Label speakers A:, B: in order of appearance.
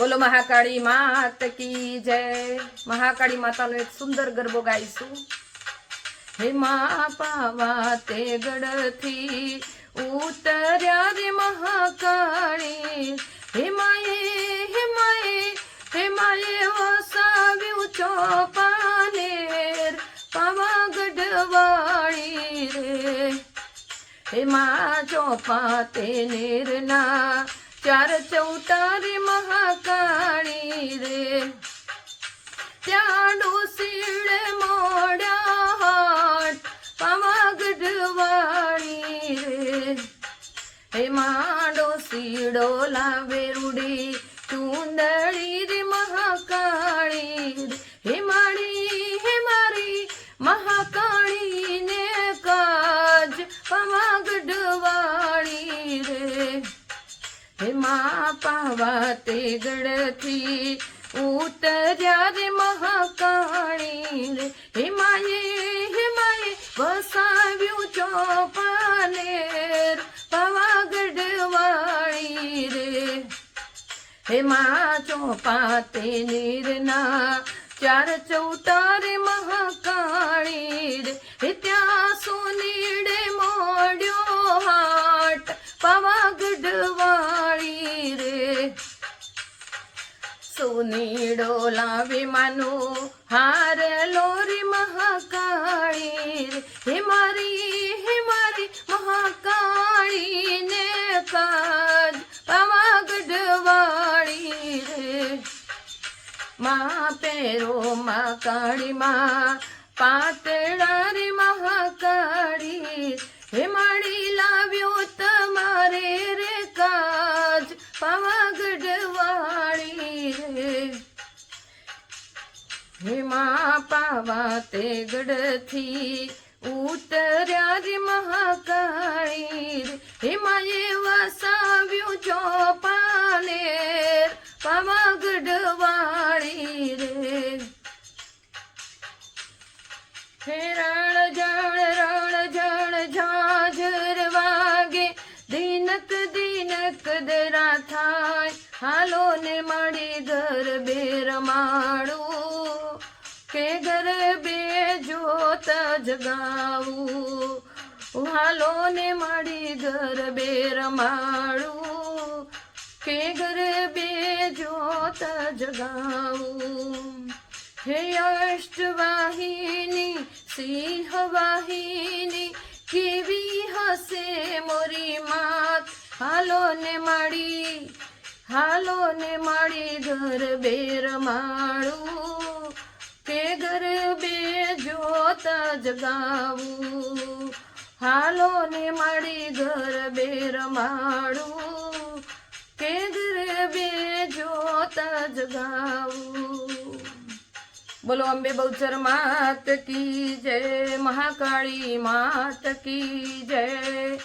A: બોલો મહાકાળી માત કી જય. મહાકાળી માતાનો એક સુંદર ગરબો ગાઈશું. હે મા પાવા તે ગઢથી ઉતર્યા રે મહાકાળી. હે માએ હે માએ હે માએ વસાવ્યું ચોપાનેર પાવાગઢ વાળી રે. હે મા ચોપા તે નેરના ચાર ચૌતારી મહાકાળી રે. ત્યાં ડોસીડે મોડ્યા હાટ પાવાગઢ વાળી રે. હે મા ડોસીડો લાવે રૂડી ચૂંદડી રે મહાકાળી હે મારી હે મારી મહાકાળી ને કાજ પાવાગઢ વાળી રે. હે મા પાવા તે ગઢથી ઉતર્યા રે મહાકાણી રે. હે માએ વસાવ્યું ચોપાનેર પાવાગઢ વાળી રે. હેમા ચોપા તે નીરના ચાર ચૌતારે મહાકાળી રે. ત્યાં સુનીડે સુનીડો લાવી માનો. હાર લોરી મહાકાળી હે મારી હે મારી મહાકાળી ને કાજ પાવાગઢ વાળી રે. મા પેરો મા કાળી મા પાતળા રે મહાકાળી, હે માળી લાવ્યો હે મા પાવા તે ગઢથી ઉતર્યા રે મહાકાળી હેમાં એ વસાવ્યું ચોપાનેર પાવાગઢ વાળી રે. હે રણ જળ રણ જળ ઝાઝર વાગે. દિનક દિનક દરા થાય. હાલો ને મળી ઘર બે રમાડું કે ગરબે જોત જગાવું. હાલો ને મળી ઘર બે રમાડું. કે ગરબે જોત જગાવું. હે અષ્ટવાહિની સિંહ વાહિની કેવી હસે મોરી માત? હાલો ને માડી હાલો ને માડી ઘર બે રમાડું. ઘર બે જોત જગાવું. હાલો ને માડી ઘર બે રમાડું. કે ઘર બે જોત જગાવું. બોલો અંબે બહુચર માત કી જય, મહાકાળી માત કી જય.